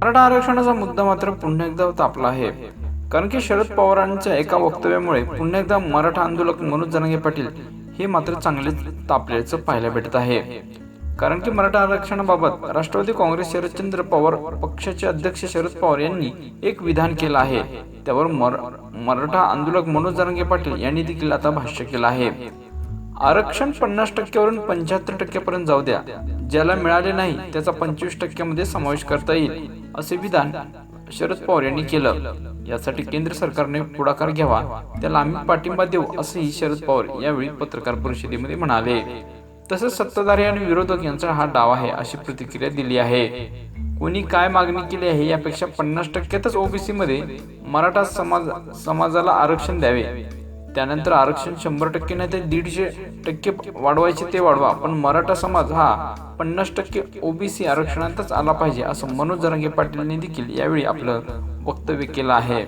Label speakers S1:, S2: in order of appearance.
S1: मराठा आरक्षणाचा मुद्दा मात्र पुन्हा एकदा तापला आहे. कारण की शरद पवारांच्या एका वक्तव्यामुळे पुन्हा एकदा मराठा आंदोलक मनोज जरांगे पाटील हे मात्र चांगलेच तापल्याचं पाहायला भेटत आहे. कारण की मराठा आरक्षणाबाबत राष्ट्रवादी काँग्रेस शरदचंद्र पवार पक्षाचे अध्यक्ष शरद पवार यांनी एक विधान केलं आहे. त्यावर मराठा आंदोलक मनोज जरांगे पाटील यांनी देखील आता भाष्य केलं आहे. आरक्षण पन्नास टक्क्यावरून पंच्याहत्तर टक्क्यापर्यंत जाऊ द्या. ज्याला मिळाले नाही त्याचा पंचवीस टक्क्यामध्ये समावेश करता येईल असे विधान शरद पवार यांनी केलं. यासाठी केंद्र सरकारने पुढाकार घ्यावा त्याला आम्ही पाठिंबा देऊ असंही शरद पवार यावेळी पत्रकार परिषदेमध्ये म्हणाले. तसेच सत्ताधारी आणि विरोधक यांचा हा डाव आहे अशी प्रतिक्रिया दिली आहे. कोणी काय मागणी केली आहे यापेक्षा पन्नास टक्क्यातच ओबीसी मध्ये मराठा समाज समाजाला आरक्षण द्यावे त्यानंतर आरक्षण शंभर टक्के नाही ते दीडशे टक्के वाढवायचे ते वाढवा. पण मराठा समाज हा पन्नास टक्के ओबीसी आरक्षणातच आला पाहिजे असं मनोज जरांगे पाटील यांनी देखील यावेळी आपलं वक्तव्य केलं आहे.